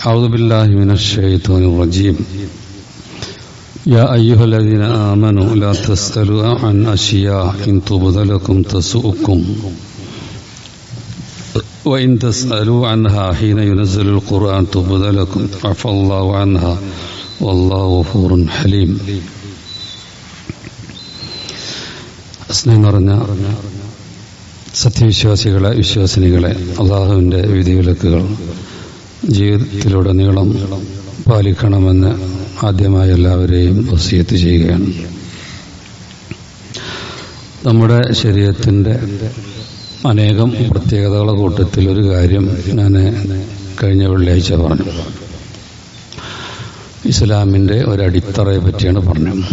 أعوذ بالله من الشيطان الرجيم يا أيها الذين آمنوا لا تسألوا عن أشياء إن تبد لكم تسؤكم وإن تسألوا عنها حين ينزل القرآن تبد لكم عفى الله عنها والله غفور حليم സ്നേഹം നിറഞ്ഞ സത്യവിശ്വാസികളെ വിശ്വാസിനികളെ അള്ളാഹുവിൻ്റെ വിധിവിലക്കുകൾ ജീവിതത്തിലുടനീളം പാലിക്കണമെന്ന് ആദ്യമായി എല്ലാവരെയും വസിയത്ത് ചെയ്യുകയാണ്. നമ്മുടെ ശരീരത്തിന്റെ അനേകം പ്രത്യേകതകളുടെ കൂട്ടത്തിൽ ഒരു കാര്യം ഞാൻ കഴിഞ്ഞ വെള്ളിയാഴ്ച പറഞ്ഞു. ഇസ്ലാമിന്റെ ഒരടിത്തറയെ പറ്റിയാണ് പറഞ്ഞത്.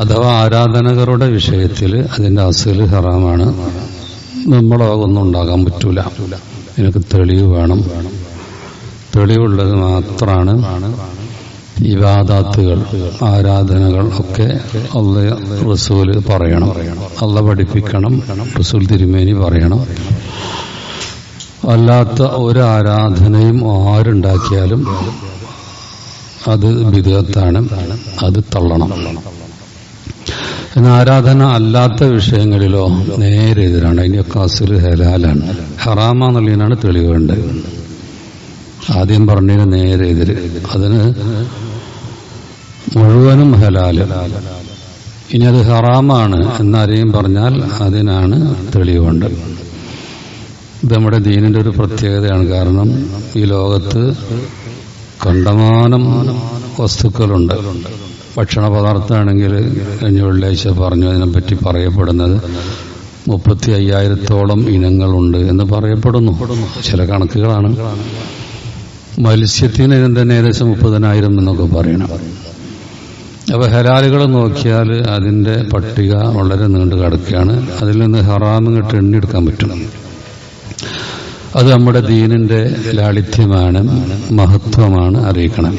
അഥവാ ആരാധനകരുടെ വിഷയത്തിൽ അതിന്റെ അസൽ ഹറാമാണ് നമ്മളൊന്നും ഉണ്ടാകാൻ പറ്റൂല. എനിക്ക് തെളിവ് വേണം. തെളിവുള്ളത് മാത്രമാണ് ഇവാദാത്തുകൾ ആരാധനകൾ ഒക്കെ അള്ള റസൂൽ പറയണം. അള്ള പഠിപ്പിക്കണം റസൂൽ തിരുമേനി പറയണം. അല്ലാത്ത ഒരു ആരാധനയും ആരുണ്ടാക്കിയാലും അത് വിധത്താണ് അത് തള്ളണം. എന്നാൽ ആരാധന അല്ലാത്ത വിഷയങ്ങളിലോ നേരെ എതിരാണ്. അതിന്റെയൊക്കെ അസുൽ ഹലാലാണ്. ഹറാമാന്നുള്ളതിനാണ് തെളിവുണ്ട് ആദ്യം പറഞ്ഞതിന് നേരെ എതിര്. അതിന് മുഴുവനും ഹലാൽ. ഇനി അത് ഹറാമാണ് എന്നാരെയും പറഞ്ഞാൽ അതിനാണ് തെളിവുണ്ട് ഇത് നമ്മുടെ ദീനിന്റെ ഒരു പ്രത്യേകതയാണ്. കാരണം ഈ ലോകത്ത് കണ്ടമാനം വസ്തുക്കളുണ്ട്. ഭക്ഷണ പദാർത്ഥമാണെങ്കിൽ കഴിഞ്ഞ വെള്ളിയാഴ്ച പറഞ്ഞു അതിനെപ്പറ്റി പറയപ്പെടുന്നത് മുപ്പത്തി അയ്യായിരത്തോളം ഇനങ്ങളുണ്ട് എന്ന് പറയപ്പെടുന്നു. ചില കണക്കുകളാണ്. മത്സ്യത്തിന് തന്നെ ഏകദേശം മുപ്പതിനായിരം എന്നൊക്കെ പറയണം. അപ്പോൾ ഹലാലുകൾ നോക്കിയാൽ അതിന്റെ പട്ടിക വളരെ നീണ്ടു കിടക്കുകയാണ്. അതിൽ നിന്ന് ഹറാമ് ഇങ്ങോട്ട് എണ്ണിയെടുക്കാൻ പറ്റണം അത് നമ്മുടെ ദീനിന്റെ ലാളിത്യമാണ് മഹത്വമാണ് അറിയിക്കണം.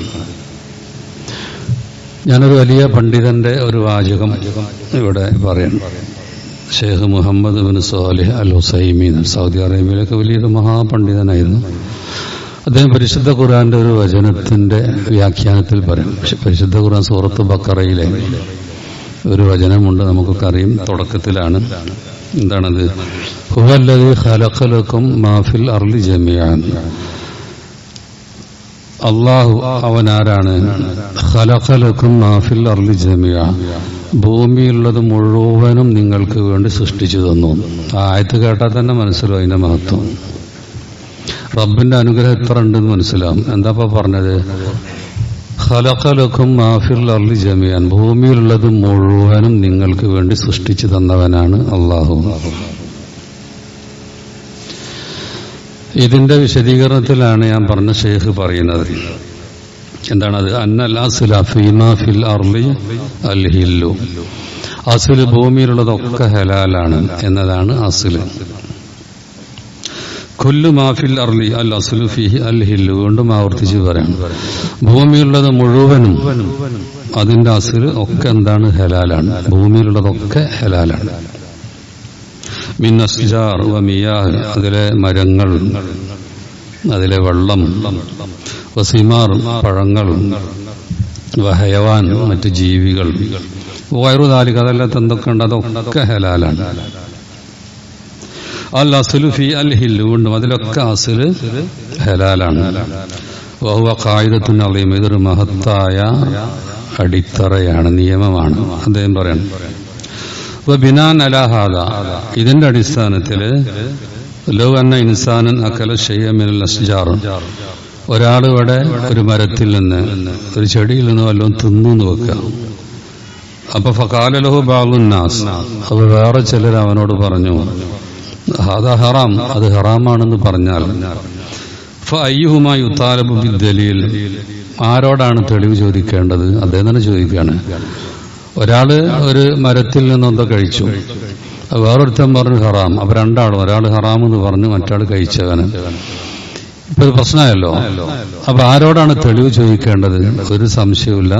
ഞാനൊരു വലിയ പണ്ഡിതന്റെ ഒരു വാചകം ഇവിടെ പറയണം Sheikh Muhammad bin Salih al Uthaymeen Saudi അറേബ്യയിലൊക്കെ വലിയൊരു മഹാപണ്ഡിതനായിരുന്നു. അദ്ദേഹം പരിശുദ്ധ ഖുറാന്റെ ഒരു വചനത്തിന്റെ വ്യാഖ്യാനത്തിൽ പറയും. പരിശുദ്ധ ഖുറാൻ സൂറത്ത് ബക്കറയിലെ ഒരു വചനമുണ്ട് നമുക്കൊക്കെ അറിയും. തുടക്കത്തിലാണ്. എന്താണത്? ഹുവല്ലത് ഖലഖലക്കും മാഫിൽ അർലി ജമിയാൻ അള്ളാഹു അവൻ ആരാണ് ഭൂമിയിലുള്ളത് മുഴുവനും നിങ്ങൾക്ക് വേണ്ടി സൃഷ്ടിച്ചു തന്നു. ആയത്ത് കേട്ടാൽ തന്നെ മനസ്സിലാവും അതിന്റെ മഹത്വം. റബ്ബിന്റെ അനുഗ്രഹം എത്ര ഉണ്ടെന്ന് മനസ്സിലാവും. എന്താ പറഞ്ഞത്? ഖലഖലക്കും മാഫിൽ അർലി ജമിയാൻ ഭൂമിയിലുള്ളത് മുഴുവനും നിങ്ങൾക്ക് വേണ്ടി സൃഷ്ടിച്ചു തന്നവനാണ് അള്ളാഹു ഇതിന്റെ വിശദീകരണത്തിലാണ് ഞാൻ പറഞ്ഞ ഷെയ്ഖ് പറയുന്നത്. എന്താണത്? അന്നൽ അസുല ഫിൽ അൽ ഹില്ലു അസുൽ ഭൂമിയിലുള്ളതൊക്കെ ഹലാലാണ് എന്നതാണ് അസുൽ. കൊല്ലു മാഫിൽ അർലി അൽ അസുലു ഫിഹി അൽ ഹില്ലു വീണ്ടും ആവർത്തിച്ച് പറയാം. ഭൂമിയിലുള്ളത് മുഴുവനും അതിന്റെ അസുൽ ഒക്കെ എന്താണ്? ഹലാലാണ്. ഭൂമിയിലുള്ളതൊക്കെ ഹലാലാണ്. വമിയാഹ് അതിലെ മരങ്ങൾ അതിലെ വെള്ളം വസിമാർ പഴങ്ങൾ വഹയവാൻ മറ്റ് ജീവികൾ. വയറുതാലിക അതെല്ലാം എന്തൊക്കെ ഉണ്ട് അതൊക്കെ ഹലാലാണ്. അൽ അസുലു ഫി അൽ ഹില്ലു വീണ്ടും അതിലൊക്കെ അസുൽ ഹലാലാണ്. വഹുവ കായികത്തിനറിയും ഇതൊരു മഹത്തായ അടിത്തറയാണ് നിയമമാണ്. അദ്ദേഹം പറയണം ഇതിന്റെ അടിസ്ഥാനത്തിൽ ലോ ഇൻസാനൻ അക്കല ഷെയ്യമിനൽ അസ്ജാർ ഒരാൾ ഇവിടെ ഒരു മരത്തിൽ നിന്ന് ഒരു ചെടിയിൽ നിന്ന് വല്ലതും തിന്നു എന്ന് വെക്കുക. അപ്പൊ ഫകാലലഹു ബാഗുന്നാസ് അപ്പൊ വേറെ ചിലർ അവനോട് പറഞ്ഞു അത് ഹറാം അത് ഹറാമാണെന്ന് പറഞ്ഞാൽ അയ്യുഹുമായി ഉത്താലബു ദലീൽ. ആരോടാണ് തെളിവ് ചോദിക്കേണ്ടത്? അദ്ദേഹം തന്നെ ചോദിക്കുകയാണ്. ഒരാൾ ഒരു മരത്തിൽ നിന്നെന്തോ കഴിച്ചു. വേറൊരുത്തൻ പറഞ്ഞു ഹറാം. അപ്പൊ രണ്ടാളും ഒരാൾ ഹറാം എന്ന് പറഞ്ഞു മറ്റാൾ കഴിച്ചവന്. ഇപ്പൊ ഇത് പ്രശ്നമായല്ലോ? അപ്പൊ ആരോടാണ് തെളിവ് ചോദിക്കേണ്ടത്? ഒരു സംശയമില്ല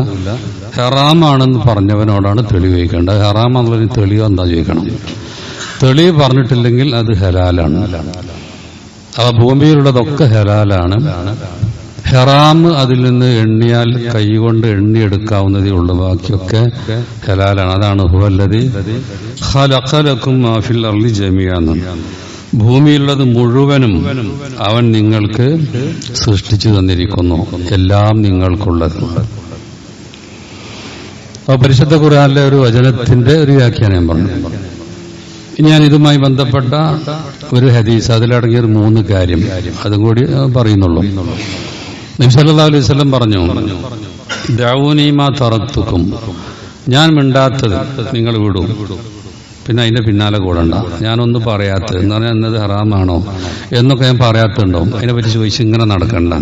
ഹെറാമാണെന്ന് പറഞ്ഞവനോടാണ് തെളിവ് ചോദിക്കേണ്ടത്. ഹറാമാണെന്നുള്ളതിന് തെളിവ് എന്താ ചോദിക്കണം? തെളിവ് പറഞ്ഞിട്ടില്ലെങ്കിൽ അത് ഹലാലാണ്. അപ്പൊ ഭൂമിയിലുള്ളതൊക്കെ ഹലാലാണ്. ഹെറാം അതിൽ നിന്ന് എണ്ണിയാൽ കൈകൊണ്ട് എണ്ണിയെടുക്കാവുന്നതേ ഉള്ളൂ. ബാക്കിയൊക്കെ ഹലാലാണ്. അതാണ് ഹുവല്ലതി ജമിയാന്ന് ഭൂമിയിലുള്ളത് മുഴുവനും അവൻ നിങ്ങൾക്ക് സൃഷ്ടിച്ചു തന്നിരിക്കുന്നു. എല്ലാം നിങ്ങൾക്കുള്ളത്. അപ്പൊ പരിശുദ്ധ ഖുർആനിലെ ഒരു വചനത്തിന്റെ ഒരു വ്യാഖ്യാനം ഞാൻ പറഞ്ഞു. ഞാൻ ഇതുമായി ബന്ധപ്പെട്ട ഒരു ഹദീസ് അതിലടങ്ങിയ ഒരു മൂന്ന് കാര്യം അതും കൂടി പറയുന്നുള്ളൂ. നബ്സല്ലാ അലൈഹി പറഞ്ഞു ദൗനീമാ ഞാൻ മിണ്ടാത്തത് നിങ്ങൾ വിടും. പിന്നെ അതിന്റെ പിന്നാലെ കൂടണ്ട. ഞാനൊന്നും പറയാത്തത്. എന്ന് പറഞ്ഞാൽ എന്നത് ഹറാമാണോ? എന്നൊക്കെ ഞാൻ പറയാത്തുണ്ടോ? അതിനെപ്പറ്റി ചോദിച്ച് ഇങ്ങനെ നടക്കണ്ട.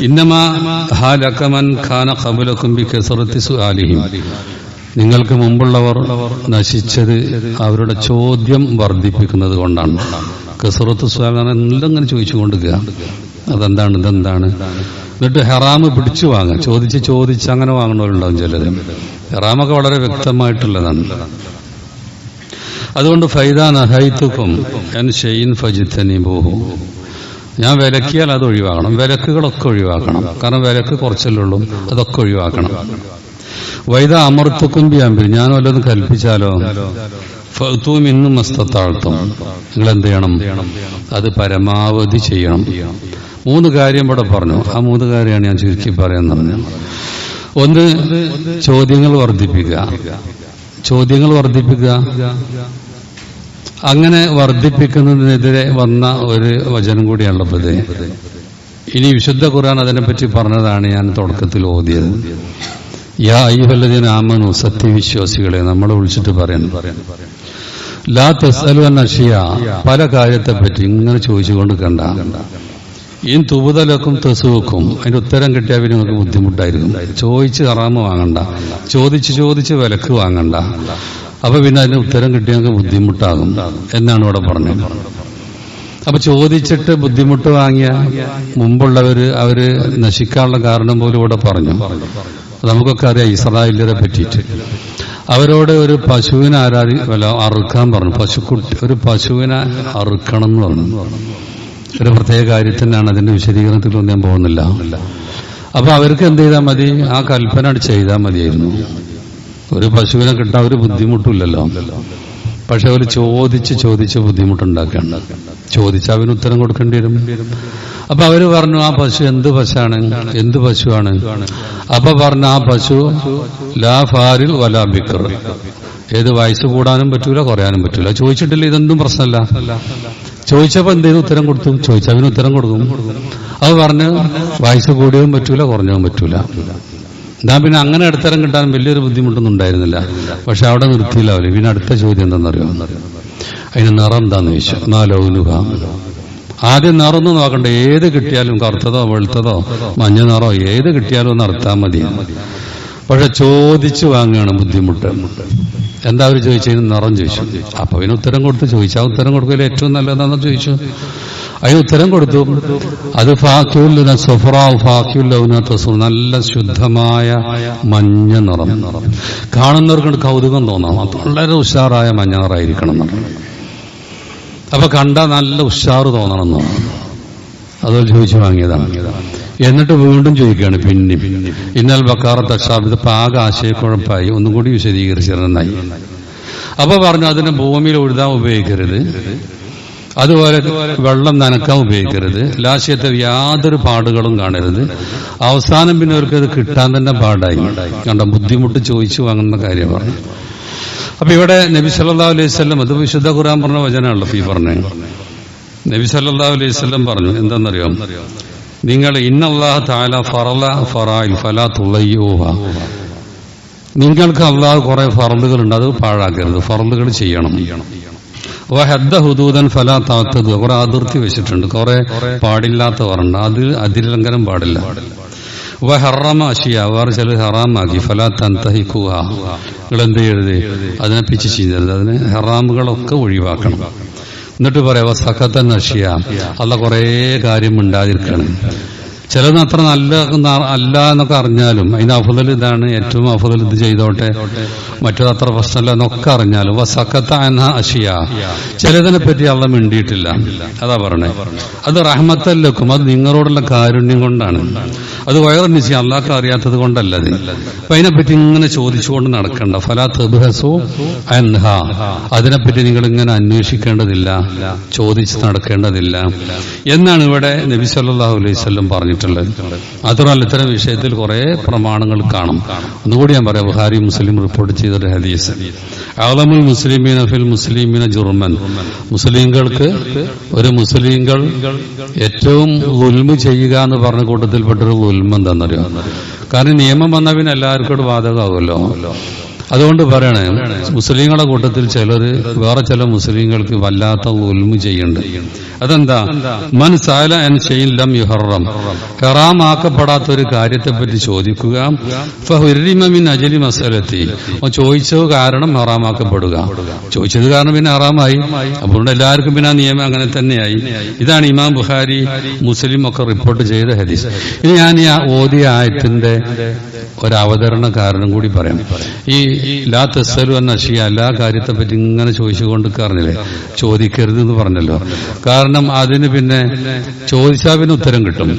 ഇന്നമാ ഖാന ബി കസറത്തി നിങ്ങൾക്ക് മുമ്പുള്ളവർ നശിച്ചത് അവരുടെ ചോദ്യം വർദ്ധിപ്പിക്കുന്നത് കൊണ്ടാണ്. കസറത്ത് സുആൽ ഇങ്ങനെ ചോദിച്ചു കൊണ്ടിരിക്കുക അതെന്താണ് ഇതെന്താണ്? എന്നിട്ട് ഹെറാമ് പിടിച്ചു വാങ്ങുക ചോദിച്ച് ചോദിച്ച് അങ്ങനെ വാങ്ങണവരുണ്ടാവും ചിലര്. ഹെറാമൊക്കെ വളരെ വ്യക്തമായിട്ടുള്ളതാണ്. അതുകൊണ്ട് ഫൈദ നഹൈത്തുക്കും എൻ ഷെയ്ൻ ഫജിത്തനിബൂഹു ഞാൻ വിലക്കിയാൽ അത് ഒഴിവാക്കണം വിലക്കുകളൊക്കെ ഒഴിവാക്കണം. കാരണം വിലക്ക് കുറച്ചല്ലേ ഉള്ളൂ. അതൊക്കെ ഒഴിവാക്കണം. വൈദ അമർത്തുക്കും ബിയാമ്പിൽ ഞാൻ വല്ലതും കൽപ്പിച്ചാലോ? ഫത്തും ഇന്നും മസ്തത്താഴ്ത്തും നിങ്ങൾ എന്ത് ചെയ്യണം? അത് പരമാവധി ചെയ്യണം. മൂന്ന് കാര്യം ഇവിടെ പറഞ്ഞു. ആ മൂന്ന് കാര്യമാണ് ഞാൻ ചുരുക്കി പറഞ്ഞു ഒന്ന് ചോദ്യങ്ങൾ വർദ്ധിപ്പിക്കുക. ചോദ്യങ്ങൾ വർദ്ധിപ്പിക്കുക. അങ്ങനെ വർദ്ധിപ്പിക്കുന്നതിനെതിരെ വന്ന ഒരു വചനം കൂടിയാണല്ലോ ഇത്. ഇനി വിശുദ്ധ ഖുർആൻ അതിനെപ്പറ്റി പറഞ്ഞതാണ് ഞാൻ തുടക്കത്തിൽ ഓതിയത്. യാ അയ്യുഹല്ലദീന ആമനു സത്യവിശ്വാസികളെ നമ്മളെ വിളിച്ചിട്ട് പറയുന്നു ലാ തസ്അലു അൻ അഷിയ പല കാര്യത്തെപ്പറ്റി ഇങ്ങനെ ചോദിച്ചുകൊണ്ട് കണ്ട. ഈ തുപുതലക്കും തെസുവക്കും അതിന്റെ ഉത്തരം കിട്ടിയാൽ പിന്നെ നമുക്ക് ബുദ്ധിമുട്ടായിരിക്കും. ചോദിച്ച് കറാമ് വാങ്ങണ്ട. ചോദിച്ച് ചോദിച്ച് വിലക്ക് വാങ്ങണ്ട. അപ്പൊ പിന്നെ അതിന് ഉത്തരം കിട്ടിയാൽ നമുക്ക് ബുദ്ധിമുട്ടാകും എന്നാണ് ഇവിടെ പറഞ്ഞത്. അപ്പൊ ചോദിച്ചിട്ട് ബുദ്ധിമുട്ട് വാങ്ങിയ മുമ്പുള്ളവര് അവർ നശിക്കാനുള്ള കാരണം പോലും ഇവിടെ പറഞ്ഞു. നമുക്കൊക്കെ അറിയാം ഇസ്രായേലിനെ പറ്റിയിട്ട്. അവരോട് ഒരു പശുവിനെ ആരാധി അല്ല അറുക്കാൻ പറഞ്ഞു. പശുക്കുട്ടി ഒരു പശുവിനെ അറുക്കണം എന്ന് പറഞ്ഞു. ഒരു പ്രത്യേക കാര്യത്തിനാണ് അതിന്റെ വിശദീകരണത്തിലൊന്നും ഞാൻ പോകുന്നില്ല. അപ്പൊ അവർക്ക് എന്ത് ചെയ്താൽ മതി? ആ കൽപ്പന ചെയ്താൽ മതിയായിരുന്നു. ഒരു പശുവിനെ കിട്ടാൻ ഒരു ബുദ്ധിമുട്ടില്ലല്ലോ. പക്ഷെ അവർ ചോദിച്ച് ചോദിച്ച് ബുദ്ധിമുട്ടുണ്ടാക്കേണ്ട ചോദിച്ച് അവന് ഉത്തരം കൊടുക്കേണ്ടി വരും. അപ്പൊ അവർ പറഞ്ഞു ആ പശു എന്ത് പശുവാണ് എന്ത് പശുവാണ്? അപ്പൊ പറഞ്ഞു ആ പശു ലാ ഫാരിൽ വലാ ബിക്കർ ഏത് വയസ്സ് കൂടാനും പറ്റൂല കുറയാനും പറ്റൂല. ചോദിച്ചിട്ടില്ല ഇതൊന്നും പ്രശ്നമല്ല. ചോദിച്ചപ്പോ എന്ത് ഉത്തരം കൊടുത്തു? ചോദിച്ചാൽ അവന് ഉത്തരം കൊടുക്കും. അത് പറഞ്ഞ് വയസ്സ് കൂടിയതും പറ്റൂല കുറഞ്ഞതും പറ്റൂല. ഞാൻ പിന്നെ അങ്ങനെ അടുത്തരം കിട്ടാൻ വലിയൊരു ബുദ്ധിമുട്ടൊന്നും ഉണ്ടായിരുന്നില്ല. പക്ഷെ അവിടെ നിർത്തിയില്ല. അവർ പിന്നെ അടുത്ത ചോദ്യം എന്താണെന്നറിയോ? അതിന് നിറം എന്താന്ന് ചോദിച്ചു. നാലോ ആദ്യം നിറന്ന് നോക്കണ്ട. ഏത് കിട്ടിയാലും കറുത്തതോ വെളുത്തതോ മഞ്ഞ നിറോ ഏത് കിട്ടിയാലും ഒന്ന് അർത്താൽ മതി. പക്ഷെ ചോദിച്ചു വാങ്ങുകയാണ് ബുദ്ധിമുട്ട്. എന്താ അവർ ചോദിച്ചതിന് നിറം ചോദിച്ചു. അപ്പൊ അതിന് ഉത്തരം കൊടുത്ത്. ആ ഉത്തരം കൊടുക്കൽ ഏറ്റവും നല്ലതാണെന്ന് ചോദിച്ചു. അതിന് ഉത്തരം കൊടുത്തു. അത് ഫാക്യുല്ല സൊഫറാവ് ഫാക്യുല്ലൗന നല്ല ശുദ്ധമായ മഞ്ഞ നിറം. കാണുന്നവർക്ക് കൗതുകം തോന്നാം. വളരെ ഉഷാറായ മഞ്ഞ നിറായിരിക്കണം അപ്പൊ കണ്ട നല്ല ഉഷാറ് തോന്നണം എന്നോ അത് ചോദിച്ചു വാങ്ങിയതാണ്. എന്നിട്ട് വീണ്ടും ചോദിക്കുകയാണ് പിന്നെ ഇന്നാൽ ബക്കാറത്ത് അക്ഷാബ് പാക ആകെ ആശയക്കുഴപ്പായി ഒന്നും കൂടി വിശദീകരിച്ചിരുന്നായി അപ്പൊ പറഞ്ഞു അതിനെ ഭൂമിയിൽ ഉഴുതാൻ ഉപയോഗിക്കരുത്. അതുപോലെ വെള്ളം നനക്കാൻ ഉപയോഗിക്കരുത്. ലാശയത്തെ യാതൊരു പാടുകളും കാണരുത്. അവസാനം പിന്നെ അവർക്ക് അത് കിട്ടാൻ തന്നെ പാടായി. കണ്ട ബുദ്ധിമുട്ട് ചോദിച്ചു വാങ്ങുന്ന കാര്യം പറഞ്ഞു അപ്പൊ ഇവിടെ നബി സല്ലാ അലൈഹി സ്വല്ലം അത് വിശുദ്ധ ഖുറാൻ പറഞ്ഞ വചനമാണല്ലോ ഈ പറഞ്ഞു. നബി സല്ലാ അലൈഹി സ്വല്ലം പറഞ്ഞു എന്താണെന്നറിയാം നിങ്ങൾ ഇന്നല്ലാഹ താല ഫറല ഫറായിൽ ഫലാ തുളയ്യൂഹ. നിങ്ങൾക്ക് അള്ളാഹ് കുറെ ഫറലുകളുണ്ട് അത് പാഴാക്കരുത് ഫറലുകൾ ചെയ്യണം. ഹദ്ദ ഹുദൂദൻ ഫലാ താത്തത് കുറെ അതിർത്തി വെച്ചിട്ടുണ്ട് കുറെ പാടില്ലാത്ത പറഞ്ഞ അത് അതിലംഘനം പാടില്ല. ചില ഹറാമാക്കി ഫലാ നിങ്ങൾ എന്ത് ചെയ്യരുത്? അതിനെ പിച്ച് ചെയ്യരുത് അതിന് ഹറാമുകളൊക്കെ ഒഴിവാക്കണം. എന്നിട്ട് പറയാം സഖത്തൻ അഷിയ അല്ല കുറേ കാര്യം ഉണ്ടാതിരിക്കണം ചിലത് അത്ര നല്ല അല്ല എന്നൊക്കെ അറിഞ്ഞാലും അതിന് അഫുതൽ ഇതാണ് ഏറ്റവും അഫുതൽ ഇത് ചെയ്തോട്ടെ. മറ്റത് അത്ര പ്രശ്നമല്ല എന്നൊക്കെ അറിഞ്ഞാലും വസക്കത്ത എന്ന അഷിയ. ചിലതിനെ പറ്റി അള്ള മിണ്ടിയിട്ടില്ല. അതാ പറഞ്ഞേ. അത് റഹ്മത്തല്ലക്കും അത് നിങ്ങളോടുള്ള കാരുണ്യം കൊണ്ടാണ്. അത് വയറ് നിശ്ചയം അള്ളാഹ് അറിയാത്തത് കൊണ്ടല്ല അത്. അപ്പൊ അതിനെപ്പറ്റി ഇങ്ങനെ ചോദിച്ചുകൊണ്ട് നടക്കണ്ട. ഫലാ തെബുഹസു അൻഹ. അതിനെപ്പറ്റി നിങ്ങൾ ഇങ്ങനെ അന്വേഷിക്കേണ്ടതില്ല ചോദിച്ച് നടക്കേണ്ടതില്ല. എന്നാണ് ഇവിടെ നബി സല്ലല്ലാഹു അലൈഹി വസല്ലം പറഞ്ഞിട്ടുള്ളത് മാത്രമല്ല ഇത്തരം വിഷയത്തിൽ കുറെ പ്രമാണങ്ങൾ കാണും. ഒന്നുകൂടി ഞാൻ പറയാം ബുഹാരി മുസ്ലിം റിപ്പോർട്ട് ചെയ്തൊരു ഹദീസ്. അളമുൽ മുസ്ലിമീന ഫിൽ മുസ്ലിമീന ജുർമൻ. മുസ്ലിംകൾക്ക് ഒരു മുസ്ലിംകൾ ഏറ്റവും ഉൽമ ചെയ്യുക എന്ന് പറഞ്ഞ കൂട്ടത്തിൽപ്പെട്ടൊരു ഉൽമ എന്താണെന്നറിയാം? കാരണം നിയമം വന്ന പിന്നെ എല്ലാവർക്കും ബാധകമാകുമല്ലോ അതുകൊണ്ട് പറയണേ മുസ്ലിങ്ങളുടെ കൂട്ടത്തിൽ ചിലർ വേറെ ചില മുസ്ലിങ്ങൾക്ക് വല്ലാത്ത ഒൽമ ചെയ്യുന്നുണ്ട്. അതെന്താ? മൻ സാല എൻ ലം യുഹറം. കറാമാക്കപ്പെടാത്ത ഒരു കാര്യത്തെ പറ്റി ചോദിക്കുക അജലി മസലത്തി ചോദിച്ചത് കാരണം ഹറാമാക്കപ്പെടുക. ചോദിച്ചത് കാരണം പിന്നെ ഹറാമായി. അപ്പോൾ എല്ലാവർക്കും പിന്നെ ആ നിയമം അങ്ങനെ തന്നെയായി. ഇതാണ് ഇമാം ബുഹാരി മുസ്ലിം ഒക്കെ റിപ്പോർട്ട് ചെയ്ത ഹദീസ്. ഇനി ഞാൻ ഈ ഓദ്യ ആയത്തിന്റെ ഒരു അവതരണ കാരണം കൂടി പറയാം. ഈ ലാ തെസ്സലു എന്ന ഷിയ എല്ലാ കാര്യത്തെ പറ്റി ഇങ്ങനെ ചോദിച്ചുകൊണ്ട് കാരണില്ലേ ചോദിക്കരുത് എന്ന് പറഞ്ഞല്ലോ. കാരണം അതിന് പിന്നെ ചോദിച്ചാൽ പിന്നെ ഉത്തരം കിട്ടും.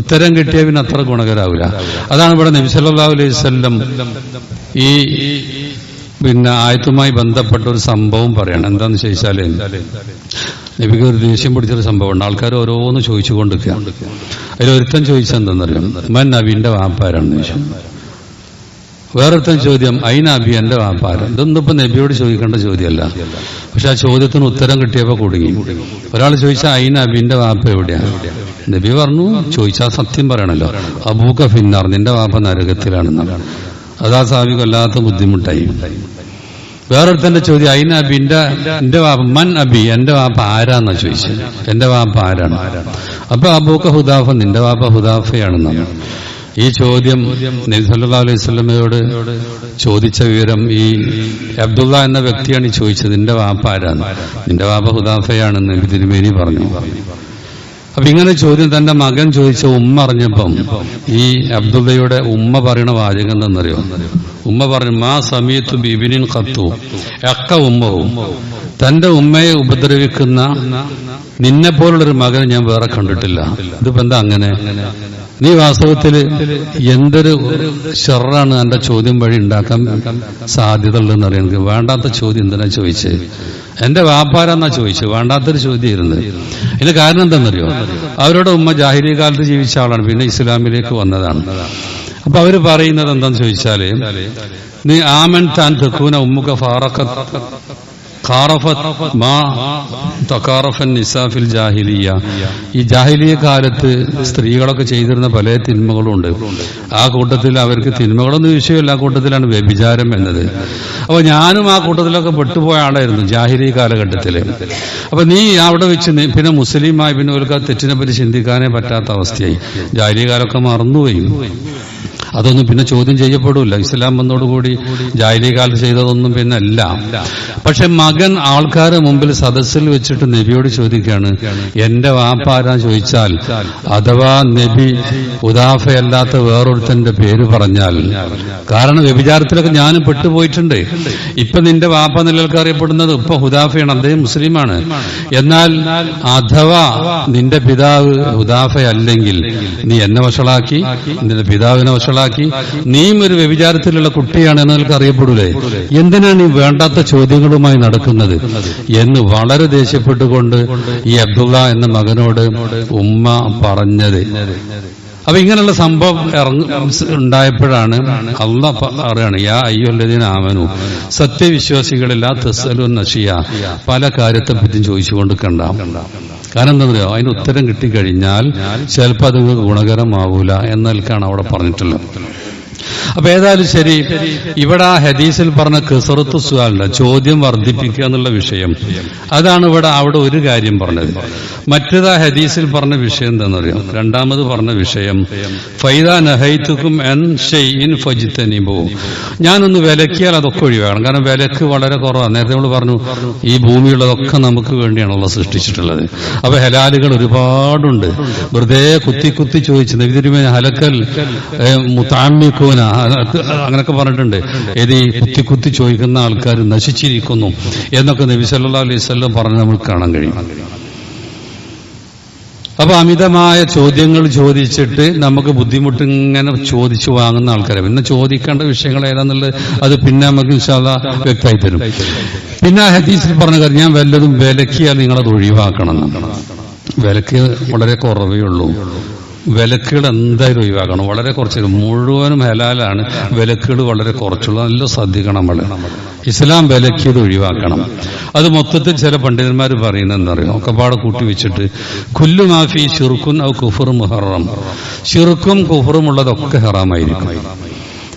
ഉത്തരം കിട്ടിയാൽ പിന്നെ അത്ര ഗുണകരാവില്ല. അതാണ് ഇവിടെ നബിസല്ലാ അലൈഹി വസല്ലം ഈ പിന്നെ ആയത്തുമായി ബന്ധപ്പെട്ട ഒരു സംഭവം പറയണം. എന്താന്ന് ചോദിച്ചാൽ നബിക്ക് ഒരു ദേഷ്യം പിടിച്ചൊരു സംഭവമുണ്ട്. ആൾക്കാർ ഓരോന്ന് ചോദിച്ചു കൊണ്ടിരിക്കുക അതിലൊരുത്തൻ ചോദിച്ചെന്തെന്നറിയാം മൻ നബീന്റെ വാപ്പാരാണെന്ന് ചോദിച്ചു. വേറൊരുത്തൻ ചോദ്യം അയിനാബി എന്റെ വാപ്പാരം? ഇതൊന്നും ഇപ്പൊ നബിയോട് ചോദിക്കേണ്ട ചോദ്യമല്ല. പക്ഷെ ആ ചോദ്യത്തിന് ഉത്തരം കിട്ടിയപ്പോ കുടുങ്ങി. ഒരാൾ ചോദിച്ചാൽ അയിനാബിന്റെ വാപ്പ എവിടെയാണ് നബി പറഞ്ഞു ചോദിച്ചാൽ സത്യം പറയണല്ലോ. അബൂക്ക ഫിന്നാർ നിന്റെ വാപ്പ നരകത്തിലാണെന്നാണ് അതാ സാബി കൊല്ലാത്ത ബുദ്ധിമുട്ടായി. വേറൊരുത്തന്റെ ചോദ്യം അയിന എന്റെ എന്റെ വാപ്പ മൻ അബി എന്റെ വാപ്പ ആരാന്നാ ചോദിച്ചത്? എന്റെ വാപ്പ ആരാണ്? അപ്പൊ അബൂക്ക ഹുദാഫ നിന്റെ വാപ്പ ഹുദാഫയാണെന്നാണ്. ഈ ചോദ്യം നബിസല്ലാ അലൈഹി സ്വലമയോട് ചോദിച്ച വിവരം ഈ അബ്ദുള്ള എന്ന വ്യക്തിയാണ് ഈ ചോദിച്ചത്. നിന്റെ വാപ്പ ആരാണ് നിന്റെ വാപ്പ ഹുദാഫയാണെന്ന് നബി തിരുമേനി പറഞ്ഞു. അപ്പൊ ഇങ്ങനെ ചോദ്യം തന്റെ മകൻ ചോദിച്ച ഉമ്മ അറിഞ്ഞപ്പം ഈ അബ്ദുള്ളയുടെ ഉമ്മ പറയണ വാചകം എന്തെന്നറിയോ ഉമ്മ പറഞ്ഞു മാ സമീത്തു ബിബിനിൻ കത്തു എക്ക ഉമ്മവും തന്റെ ഉമ്മയെ ഉപദ്രവിക്കുന്ന നിന്നെ പോലുള്ളൊരു മകനെ ഞാൻ വേറെ കണ്ടിട്ടില്ല. ഇതിപ്പോ എന്താ അങ്ങനെ? നീ വാസ്തവത്തിൽ എന്തൊരു ഷെറാണ് എന്റെ ചോദ്യം വഴി ഉണ്ടാക്കാൻ സാധ്യത ഉള്ളതെന്ന് അറിയാൻ വേണ്ടാത്ത ചോദ്യം എന്തിനാ ചോദിച്ചത് എന്റെ വ്യാപാരെന്നാ ചോദിച്ചു വേണ്ടാത്തൊരു ചോദ്യം ഇരുന്നത് ഇതിന് കാരണം എന്താണെന്നറിയോ? അവരുടെ ഉമ്മ ജാഹിരി കാലത്ത് ജീവിച്ച ആളാണ് പിന്നെ ഇസ്ലാമിലേക്ക് വന്നതാണ്. അപ്പൊ അവർ പറയുന്നത് എന്താന്ന് ചോദിച്ചാൽ നീ ആമൻ താൻ തെക്കൂന ഉമ്മുക ഫാറക്ക നിസാഫിൽ ജാഹിലിയ ഈ ജാഹിലിയ കാലത്ത് സ്ത്രീകളൊക്കെ ചെയ്തിരുന്ന പല തിന്മകളും ഉണ്ട്. ആ കൂട്ടത്തിൽ അവർക്ക് തിന്മകളൊന്നും വിഷയമല്ല. ആ കൂട്ടത്തിലാണ് വ്യഭിചാരം എന്നത്. അപ്പൊ ഞാനും ആ കൂട്ടത്തിലൊക്കെ പെട്ടുപോയ ആളായിരുന്നു ജാഹിലി കാലഘട്ടത്തിൽ അപ്പൊ നീ അവിടെ വെച്ച് പിന്നെ മുസ്ലിമായി പിന്നെ ഒരു തെറ്റിനെ പറ്റി ചിന്തിക്കാനേ പറ്റാത്ത അവസ്ഥയായി. ജാഹിലി കാലമൊക്കെ മറന്നുപോയി. അതൊന്നും പിന്നെ ചോദ്യം ചെയ്യപ്പെടില്ല ഇസ്ലാം വന്നോടുകൂടി ജാഹിലി കാലത്ത് ചെയ്തതൊന്നും പിന്നെ അല്ല. പക്ഷെ മകൻ ആൾക്കാരെ മുമ്പിൽ സദസ്സിൽ വെച്ചിട്ട് നബിയോട് ചോദിക്കുകയാണ് എന്റെ വാപ്പാരാ ചോദിച്ചാൽ അഥവാ നബി ഉദാഫയല്ലാത്ത വേറൊരുത്തന്റെ പേര് പറഞ്ഞാൽ. കാരണം വ്യഭിചാരത്തിലൊക്കെ ഞാനും പെട്ടുപോയിട്ടുണ്ട്. ഇപ്പൊ നിന്റെ വാപ്പ നിലനിൽക്ക് അറിയപ്പെടുന്നത് ഇപ്പൊ ഹുദാഫയാണ് അദ്ദേഹം മുസ്ലിമാണ്. എന്നാൽ അഥവാ നിന്റെ പിതാവ് ഹുദാഫയല്ലെങ്കിൽ നീ എന്നെ വഷളാക്കി നിന്റെ പിതാവിനെ വഷളാക്കി വഷളാക്കി നീയും ഒരു വ്യഭിചാരത്തിലുള്ള കുട്ടിയാണ് എന്ന് നിനക്ക് അറിയപ്പെടൂലേ? എന്തിനാണ് ഈ വേണ്ടാത്ത ചോദ്യങ്ങളുമായി നടക്കുന്നത്? എന്ന് വളരെ ദേഷ്യപ്പെട്ടുകൊണ്ട് ഈ അബ്ദുള്ള എന്ന മകനോട് ഉമ്മ പറഞ്ഞത്. അപ്പൊ ഇങ്ങനെയുള്ള സംഭവം ഇറങ്ങ ഉണ്ടായപ്പോഴാണ് അള്ള പറയാണ് യാ അയ്യൊല്ലതിന് ആമനു സത്യവിശ്വാസികളില്ല തെസ്സലു നഷിയ പല കാര്യത്തെ പറ്റിയും ചോദിച്ചുകൊണ്ട് കണ്ടാം. കാരണം എന്താ പറയുക അതിന് ഉത്തരം കിട്ടിക്കഴിഞ്ഞാൽ ചിലപ്പോൾ അത് ഗുണകരമാവൂല എന്നൽക്കാണ് അവിടെ പറഞ്ഞിട്ടുള്ളത്. അപ്പൊ ഏതായാലും ശരി ഇവിടെ ആ ഹദീസിൽ പറഞ്ഞ കിസറത്ത് സുഖാലിന്റെ ചോദ്യം വർദ്ധിപ്പിക്കുക എന്നുള്ള വിഷയം. അതാണ് ഇവിടെ അവിടെ ഒരു കാര്യം പറഞ്ഞത്. മറ്റേത് ആ ഹദീസിൽ പറഞ്ഞ വിഷയം എന്താണെന്നറിയാം? രണ്ടാമത് പറഞ്ഞ വിഷയം ഫൈദ നഹൈത്തുക്കും ഞാനൊന്ന് വിലക്കിയാൽ അതൊക്കെ ഒഴിവാക്കണം കാരണം വിലക്ക് വളരെ കുറവാണ്. നേരത്തെ നമ്മൾ പറഞ്ഞു ഈ ഭൂമിയുള്ളതൊക്കെ നമുക്ക് വേണ്ടിയാണല്ലോ സൃഷ്ടിച്ചിട്ടുള്ളത്. അപ്പൊ ഹലാലുകൾ ഒരുപാടുണ്ട്. വെറുതെ കുത്തി കുത്തി ചോദിച്ചു. നബിതിരുമേ ഹലക്കൽ മുത്താമിക്കൂന അങ്ങനൊക്കെ പറഞ്ഞിട്ടുണ്ട്. ഏത് ഈ കുത്തി കുത്തി ചോദിക്കുന്ന ആൾക്കാർ നശിച്ചിരിക്കുന്നു എന്നൊക്കെ നബി സല്ലാ അലൈഹി സ്വല്ലം പറഞ്ഞ് നമുക്ക് കാണാൻ കഴിയും. അപ്പൊ അമിതമായ ചോദ്യങ്ങൾ ചോദിച്ചിട്ട് നമുക്ക് ബുദ്ധിമുട്ട് ഇങ്ങനെ ചോദിച്ചു വാങ്ങുന്ന ആൾക്കാരെ. പിന്നെ ചോദിക്കേണ്ട വിഷയങ്ങൾ ഏതാന്നുള്ളത് അത് പിന്നെ നമുക്ക് വിശാല വ്യക്തമായി തരും. പിന്നെ ഹദീസിൽ പറഞ്ഞ കാര്യം ഞാൻ വല്ലതും വിലക്കിയാൽ നിങ്ങളത് ഒഴിവാക്കണം. വിലക്ക് വളരെ കുറവേ ഉള്ളൂ. വിലക്കുകൾ എന്തായാലും ഒഴിവാക്കണം. വളരെ കുറച്ച്. മുഴുവനും ഹലാലാണ്. വിലക്കുകൾ വളരെ കുറച്ചുള്ള നല്ല ശ്രദ്ധിക്കണം നമ്മൾ ഇസ്ലാം വിലക്കിയത് ഒഴിവാക്കണം. അത് മൊത്തത്തിൽ ചില പണ്ഡിതന്മാർ പറയുന്നത് എന്താ ഒക്കെ പാടെ കൂട്ടി വെച്ചിട്ട് കുല്ലു മാഫി ഷിർക്കും ഔ കുഫറും മുഹറം ഷിർക്കും കുഫറും ഉള്ളതൊക്കെ ഹറാമായിരിക്കും.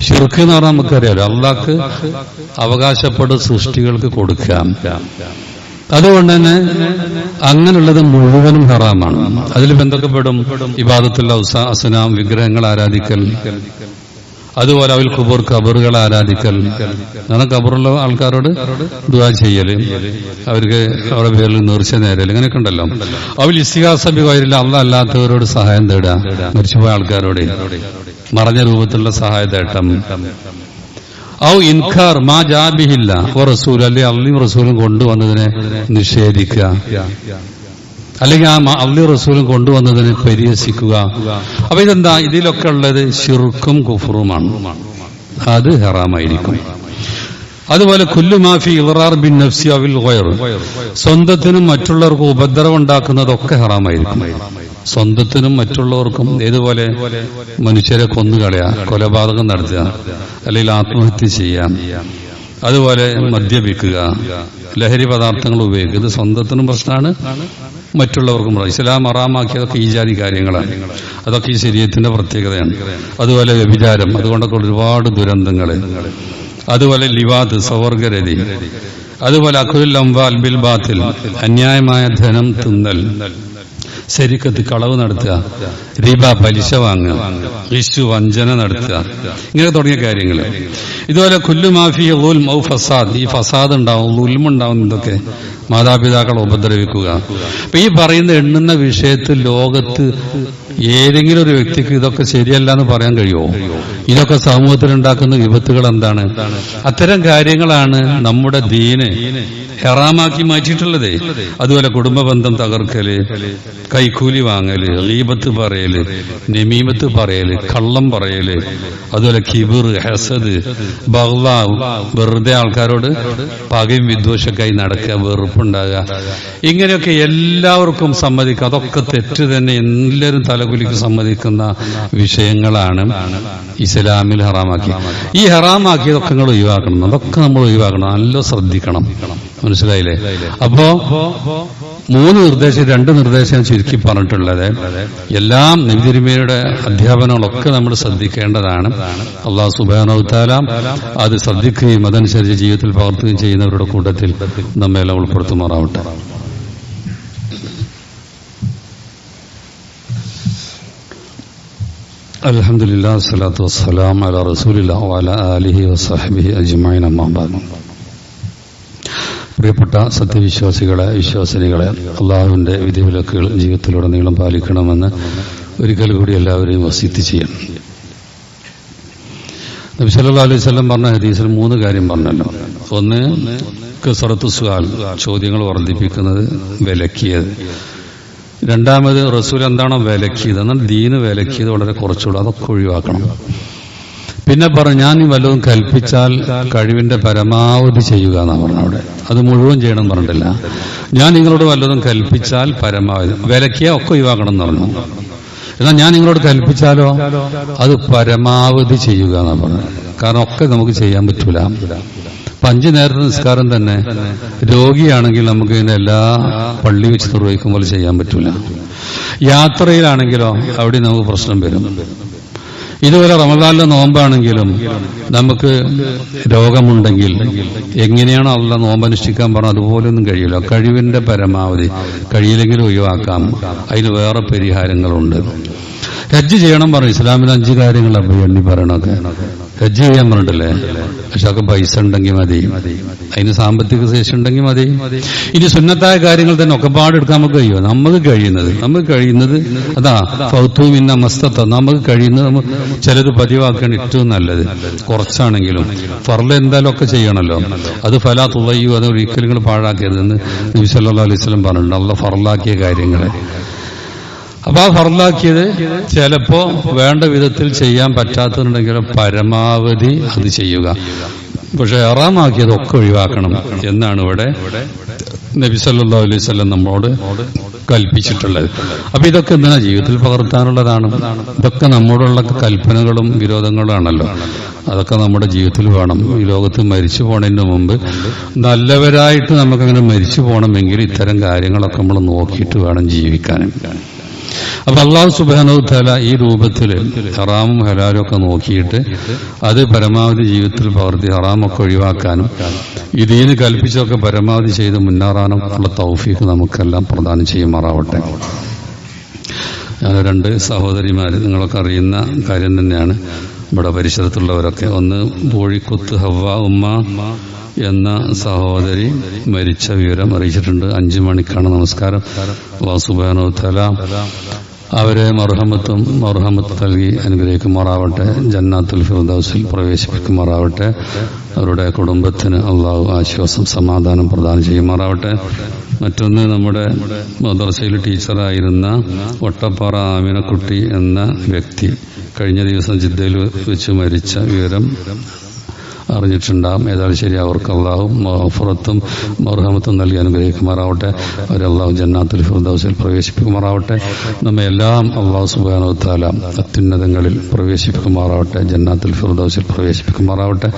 ഷിർക്ക് എന്ന് പറഞ്ഞാൽ നമുക്കറിയാലോ അള്ളാഹ്ക്ക് അവകാശപ്പെട്ട സൃഷ്ടികൾക്ക് കൊടുക്കാം. അതുകൊണ്ട് തന്നെ അങ്ങനെയുള്ളത് മുഴുവനും ഹറാമാണ്. അതിൽ ബന്ധപ്പെടും ഇബാദത്തുള്ള അസുനാം വിഗ്രഹങ്ങൾ ആരാധിക്കൽ. അതുപോലെ അവൽ ഖുബൂർ കബറുകൾ ആരാധിക്കൽ. അങ്ങനെ കബറുള്ള ആൾക്കാരോട് ദുവാ ചെയ്യൽ അവർക്ക് അവരുടെ പേരിൽ നേർച്ച നേരൽ. ഇങ്ങനെയൊക്കെ ഉണ്ടല്ലോ. അവൽ വരില്ല അല്ല അല്ലാത്തവരോട് സഹായം തേടുക. മരിച്ചുപോയ ആൾക്കാരോട്. മറഞ്ഞ രൂപത്തിലുള്ള സഹായ തേട്ടം. ഔ ഇൻഖാർ മാ ജാബിഹില്ല. റസൂൽ അല്ലെ? അള്ളിയും റസൂലും കൊണ്ടുവന്നതിനെ നിഷേധിക്കുക. അല്ലെങ്കിൽ ആ അള്ളി റസൂലും കൊണ്ടുവന്നതിനെ പരിഹസിക്കുക. അപ്പൊ ഇതെന്താ? ഇതിലൊക്കെ ഉള്ളത് ഷിർക്കും കുഫറുമാണ്. അത് ഹറാമായിരിക്കും. അതുപോലെ കുല്ലുമാഫി ഇറാർ ബിൻ നഫ്സി അവിൽ ഗൈർ സ്വന്തത്തിനും മറ്റുള്ളവർക്കും ഉപദ്രവം ഉണ്ടാക്കുന്നതൊക്കെ ഹറാമായിരിക്കും. സ്വന്തത്തിനും മറ്റുള്ളവർക്കും ഏതുപോലെ മനുഷ്യരെ കൊന്നുകളയാ കൊലപാതകം നടത്തുക അല്ലെങ്കിൽ ആത്മഹത്യ ചെയ്യാം അതുപോലെ മദ്യപിക്കുക ലഹരി പദാർത്ഥങ്ങൾ ഉപയോഗിക്കുക. ഇത് സ്വന്തത്തിനും പ്രശ്നമാണ് മറ്റുള്ളവർക്കും. ഇസ്ലാം അറാമാക്കിയതൊക്കെ ഈ ജാതി കാര്യങ്ങളാണ്. അതൊക്കെ ഈ ശരീരത്തിന്റെ പ്രത്യേകതയാണ്. അതുപോലെ വ്യഭിചാരം അതുകൊണ്ടൊക്കെ ഒരുപാട് ദുരന്തങ്ങൾ അതുപോലെ ലിവാദ് സവർഗരതി. അതുപോലെ അഖുൽ അംബാൽ ബിൽ ബാത്തിൽ അന്യായമായ ധനം തിന്നൽ. ശരിക്കത്ത് കളവ് നടത്തുക റിബ പലിശ വാങ്ങുക ഇഷു വഞ്ചന നടത്തുക ഇങ്ങനെ തുടങ്ങിയ കാര്യങ്ങൾ. ഇതുപോലെ കുല്ലു മാഫി ഉൽം മൗ ഫസാദ്. ഈ ഫസാദ് ഉണ്ടാവും ഉൽമുണ്ടാവും ഇതൊക്കെ മാതാപിതാക്കളെ ഉപദ്രവിക്കുക. അപ്പൊ ഈ പറയുന്ന എണ്ണുന്ന വിഷയത്തിൽ ലോകത്ത് ഏതെങ്കിലും ഒരു വ്യക്തിക്ക് ഇതൊക്കെ ശരിയല്ല എന്ന് പറയാൻ കഴിയുമോ? ഇതൊക്കെ സമൂഹത്തിൽ ഉണ്ടാക്കുന്ന വിപത്തുകൾ എന്താണ്? അത്തരം കാര്യങ്ങളാണ് നമ്മുടെ ദീന് ഹെറാമാക്കി മാറ്റിയിട്ടുള്ളത്. അതുപോലെ കുടുംബ ബന്ധം തകർക്കൽ കൈക്കൂലി വാങ്ങൽ ലീബത്ത് പറയൽ നമീമത്ത് പറയൽ കള്ളം പറയൽ അതുപോലെ കിബിർ ഹസദ് ബഹ്ലാവ് വെറുതെ ആൾക്കാരോട് പകയും വിദ്വേഷക്കായി നടക്കുക വെറുപ്പുണ്ടാകുക. ഇങ്ങനെയൊക്കെ എല്ലാവർക്കും സമ്മതിക്കുക. അതൊക്കെ തെറ്റ് തന്നെ. എല്ലാവരും തലകുലിക്ക് സമ്മതിക്കുന്ന വിഷയങ്ങളാണ് ഇസ്ലാമിൽ ഹറാമാക്കി. ഈ ഹറാമാക്കിയതൊക്കെ നിങ്ങൾ ഒഴിവാക്കണം. അതൊക്കെ നമ്മൾ ഒഴിവാക്കണം. നല്ല ശ്രദ്ധിക്കണം. മനസ്സിലായില്ലേ? അപ്പോ മൂന്ന് നിർദ്ദേശം രണ്ട് നിർദ്ദേശം ചുരുക്കി പറഞ്ഞിട്ടുള്ളത്. എല്ലാം നബിതിരുമയുടെ അധ്യാപനങ്ങളൊക്കെ നമ്മൾ ശ്രദ്ധിക്കേണ്ടതാണ്. അള്ളാഹു സുബാനവുത്താല അത് ശ്രദ്ധിക്കുകയും അതനുസരിച്ച് ജീവിതത്തിൽ പകർത്തുകയും ചെയ്യുന്നവരുടെ കൂട്ടത്തിൽ നമ്മെല്ലാം ഉൾപ്പെടുത്തുമാറാവട്ടെ. الحمد لله والصلاة والسلام على رسول الله وعلى آله وصحبه أجمعين أما بعد പ്രിയപ്പെട്ട സത്യവിശ്വാസികളെ വിശ്വാസിനികളെ അള്ളാഹുവിന്റെ വിധിവിലക്കുകൾ ജീവിതത്തിലുടനീളം പാലിക്കണമെന്ന് ഒരിക്കൽ കൂടി എല്ലാവരെയും വസീത്ത് ചെയ്യണം നബി സല്ലല്ലാഹു അലൈഹി വസല്ലം പറഞ്ഞ ഹദീസിൽ മൂന്ന് കാര്യം പറഞ്ഞല്ലോ ഒന്ന് കസറത്തു സുഹാൽ ചോദ്യങ്ങൾ വർദ്ധിപ്പിക്കുന്നത് വിലക്കിയത് രണ്ടാമത് റസൂൽ എന്താണോ വിലക്കിയത്? എന്നാൽ ദീന് വിലക്കിയത് വളരെ കുറച്ചുള്ളൂ അതൊക്കെ ഒഴിവാക്കണം. പിന്നെ പറഞ്ഞു ഞാൻ വല്ലതും കൽപ്പിച്ചാൽ കഴിവിന്റെ പരമാവധി ചെയ്യുക എന്നാണ് പറഞ്ഞു അവിടെ. അത് മുഴുവൻ ചെയ്യണം പറഞ്ഞിട്ടില്ല. ഞാൻ നിങ്ങളോട് വല്ലതും കൽപ്പിച്ചാൽ പരമാവധി വിലക്കിയ ഒക്കെ ഒഴിവാക്കണം എന്ന് പറഞ്ഞു. എന്നാൽ ഞാൻ നിങ്ങളോട് കൽപ്പിച്ചാലോ? അത് പരമാവധി ചെയ്യുക എന്നാണ് പറഞ്ഞത്. കാരണം ഒക്കെ നമുക്ക് ചെയ്യാൻ പറ്റൂല. ഇപ്പൊ അഞ്ചു നേരത്തെ നിസ്കാരം തന്നെ. രോഗിയാണെങ്കിൽ നമുക്ക് ഇതിന്റെ എല്ലാ പള്ളി വെച്ച് നിർവഹിക്കും പോലെ ചെയ്യാൻ പറ്റൂല. യാത്രയിലാണെങ്കിലോ അവിടെ നമുക്ക് പ്രശ്നം വരും. ഇതുപോലെ റമദാനിലെ നോമ്പാണെങ്കിലും നമുക്ക് രോഗമുണ്ടെങ്കിൽ എങ്ങനെയാണോ അല്ല നോമ്പനുഷ്ഠിക്കാൻ പറഞ്ഞത്? അതുപോലൊന്നും കഴിയില്ല. കഴിവിന്റെ പരമാവധി കഴിയില്ലെങ്കിലും ഒഴിവാക്കാം. അതിന് വേറെ പരിഹാരങ്ങളുണ്ട്. ഹജ്ജ് ചെയ്യണം പറഞ്ഞു. ഇസ്ലാമിൽ അഞ്ച് കാര്യങ്ങളാണ് എണ്ണി പറയണൊക്കെ ഹജ്ജ് ചെയ്യാൻ പറഞ്ഞിട്ടില്ലേ? പക്ഷെ അതൊക്കെ പൈസ ഉണ്ടെങ്കിൽ മതി. അതിന് സാമ്പത്തിക ശേഷി ഉണ്ടെങ്കിൽ മതി. ഇനി സുന്നത്തായ കാര്യങ്ങൾ തന്നെ ഒക്കെ പാടെടുക്കാൻ നമുക്ക് കഴിയുമോ? നമുക്ക് കഴിയുന്നത് നമുക്ക് കഴിയുന്നത് അതാ ഫൗത്തു ഇന്ന മസ്തത്വം നമുക്ക് കഴിയുന്നത് ചിലത് പതിവാക്കാൻ ഏറ്റവും നല്ലത്. കുറച്ചാണെങ്കിലും ഫർല എന്തായാലും ഒക്കെ ചെയ്യണമല്ലോ അത് ഫലാ തുളയ്യു അത് ഒരിക്കലും പാഴാക്കരുതെന്ന് നബി അലൈഹി സ്വലം പറഞ്ഞിട്ടുണ്ട്. അള്ള ഫറലാക്കിയ കാര്യങ്ങളെ. അപ്പൊ ആ ഫറലാക്കിയത് ചിലപ്പോ വേണ്ട വിധത്തിൽ ചെയ്യാൻ പറ്റാത്തതുണ്ടെങ്കിൽ പരമാവധി അത് ചെയ്യുക. പക്ഷെ എറാമാക്കിയതൊക്കെ ഒഴിവാക്കണം എന്നാണ് ഇവിടെ നബി സല്ലല്ലാഹു അലൈഹി നമ്മോട് കൽപ്പിച്ചിട്ടുള്ളത്. അപ്പൊ ഇതൊക്കെ എന്തിനാ ജീവിതത്തിൽ പകർത്താനുള്ളതാണ്? ഇതൊക്കെ നമ്മോടുള്ള കൽപ്പനകളും വിരോധങ്ങളാണല്ലോ അതൊക്കെ നമ്മുടെ ജീവിതത്തിൽ വേണം. ഈ ലോകത്ത് മരിച്ചു പോണതിന് മുമ്പ് നല്ലവരായിട്ട് നമുക്കങ്ങനെ മരിച്ചു പോകണമെങ്കിൽ ഇത്തരം കാര്യങ്ങളൊക്കെ നമ്മൾ നോക്കിയിട്ട് വേണം ജീവിക്കാനും. അപ്പൊ അള്ളാഹു സുബാനോ തല ഈ രൂപത്തിൽ ഹറാമും ഹലാലും ഒക്കെ നോക്കിയിട്ട് അത് പരമാവധി ജീവിതത്തിൽ പകർത്തി ഹറാമൊക്കെ ഒഴിവാക്കാനും ഇതിന് കൽപ്പിച്ചൊക്കെ പരമാവധി ചെയ്ത് മുന്നേറാനും ഉള്ള തൗഫീഖ് നമുക്കെല്ലാം പ്രദാനം ചെയ്യുമാറാവട്ടെ. ഞാൻ രണ്ട് സഹോദരിമാർ നിങ്ങളൊക്കെ അറിയുന്ന കാര്യം തന്നെയാണ്. ഇവിടെ പരിസരത്തുള്ളവരൊക്കെ ഒന്ന് ബോഴിക്കുത്ത് ഹവ ഉമ്മ എന്ന സഹോദരി മരിച്ച വിവരം അറിയിച്ചിട്ടുണ്ട്. അഞ്ചു മണിക്കാണ് നമസ്കാരം. വാസുബാനോ സുബാനോ തല അവരെ മർഹമത്തും മർഹമത്ത് നൽകി അനുഗ്രഹിക്കുമാറാവട്ടെ. ജന്നാത്തുൽ ഫിർദൗസിൽ പ്രവേശിപ്പിക്കുമാറാവട്ടെ. അവരുടെ കുടുംബത്തിന് അള്ളാഹു ആശ്വാസം സമാധാനം പ്രദാനം ചെയ്യുമാറാവട്ടെ. മറ്റൊന്ന് നമ്മുടെ മദർസയിൽ ടീച്ചറായിരുന്ന ഒട്ടപ്പാറ ആമിനക്കുട്ടി എന്ന വ്യക്തി. കഴിഞ്ഞ ദിവസം ജിദ്ദയിൽ വെച്ച് മരിച്ച വിവരം അറിഞ്ഞിട്ടുണ്ടാകും ഏതായാലും ശരി അവർക്ക് അള്ളാഹും മഹഫുറത്തും മർഹമത്തും നൽകി അനുഗ്രഹിക്കുമാറാവട്ടെ അവരല്ലാഹു ജന്നാത്തുൽ ഫിർദൗസിൽ പ്രവേശിപ്പിക്കുമാറാവട്ടെ നമ്മെ എല്ലാം അള്ളാഹു സുബാനോ താല അത്യുന്നതങ്ങളിൽ പ്രവേശിപ്പിക്കുമാറാവട്ടെ ജന്നാത്തുൽ ഫിർദൗസിൽ പ്രവേശിപ്പിക്കുമാറാവട്ടെ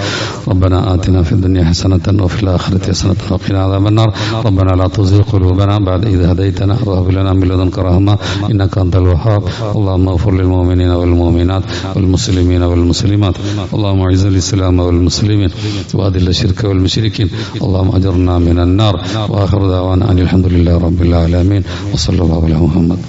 ربنا آتنا في الدنيا حسنة وفي الآخرة حسنة وقنا عذاب النار ربنا لا تزغ قلوبنا بعد إذ هديتنا وهب لنا من لدنك رحمة إنك أنت الوهاب اللهم اغفر للمؤمنين والمؤمنات والمسلمين والمسلمات اللهم أعز الإسلام والمسلمين وأذل الشرك والمشركين. اللهم أجرنا من النار. وآخر دعوانا أن الحمد لله رب العالمين. وصلى الله على محمد.